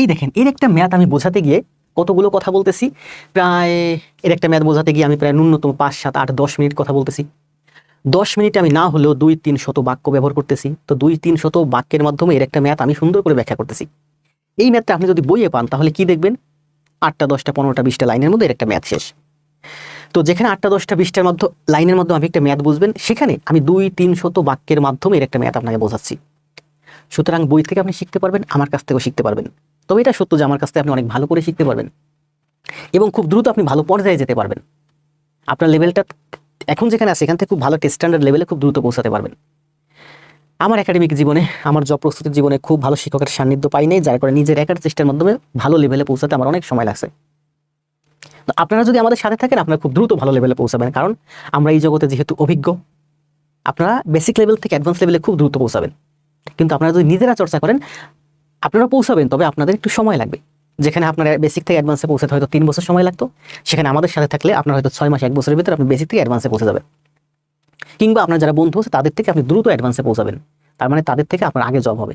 এই দেখেন, এর একটা ম্যাথ আমি বোঝাতে গিয়ে কতগুলো কথা বলতেছি? প্রায় এর একটা ম্যাথ বোঝাতে গিয়ে আমি প্রায় ন্যূনতম পাঁচ, সাত, আট, দশ মিনিট কথা বলতেছি। দশ মিনিটে আমি না হলেও দুই, তিন শত বাক্য ব্যবহার করতেছি। তো দুই, তিন শত বাক্যের মাধ্যমে এর একটা ম্যাথ আমি সুন্দর করে ব্যাখ্যা করতেছি। এই ম্যাথটা আপনি যদি বইয়ে পান, তাহলে কি দেখবেন? আটটা, দশটা, পনেরোটা, বিশটা লাইনের মধ্যে এর একটা ম্যাথ শেষ। তো যেখানে আটটা, দশটা, বিশটার মধ্যে, লাইনের মাধ্যমে আপনি একটা ম্যাথ বুঝবেন, সেখানে আমি দুই, তিন শত বাক্যের মাধ্যমে এর একটা ম্যাথ আপনাকে বোঝাচ্ছি। সুতরাং বই থেকে আপনি শিখতে পারবেন, আমার কাছ থেকেও শিখতে পারবেন। তবে এটা সত্য যে আমার কাছ থেকে আপনি অনেক ভালো করে শিখতে পারবেন। এবং খুব দ্রুত আপনি ভালো পর্যায়ে যেতে পারবেন। আপনার লেভেলটা এখন যেখানে আছে, এখান থেকে খুব ভালো স্ট্যান্ডার্ড লেভেলে খুব দ্রুত পৌঁছাতে পারবেন। আমার একাডেমিক জীবনে, আমার জব প্রস্তুতির জীবনে খুব ভালো শিক্ষকের সান্নিধ্য পাই নাই, যার কারণে নিজের একার চেষ্টার মাধ্যমে ভালো লেভেলে পৌঁছাতে আমার অনেক সময় লাগছে। আপনারা যদি আমাদের সাথে থাকেন, আপনারা খুব দ্রুত ভালো লেভেলে পৌঁছাবেন, কারণ আমরা এই জগতে যেহেতু অভিজ্ঞ, আপনারা বেসিক লেভেল থেকে অ্যাডভান্স লেভেলে খুব দ্রুত পৌঁছাবেন। কিন্তু আপনারা যদি নিজেরা চর্চা করেন আপনারা পৌঁছাবেন, তবে আপনাদের একটু সময় লাগবে। যেখানে আপনার বেসিক থেকে অ্যাডভান্সে পৌঁছাতে হয়তো তিন বছর সময় লাগতো, সেখানে আমাদের সাথে থাকলে আপনার হয়তো ছয় মাস, এক বছরের ভিতরে আপনি বেসিক থেকে অ্যাডভান্সে পৌঁছে যাবেন। কিংবা আপনার যারা বন্ধু আছে, তাদের থেকে আপনি দ্রুত অ্যাডভান্সে পৌঁছাবেন। তার মানে তাদের থেকে আপনার আগে জব হবে।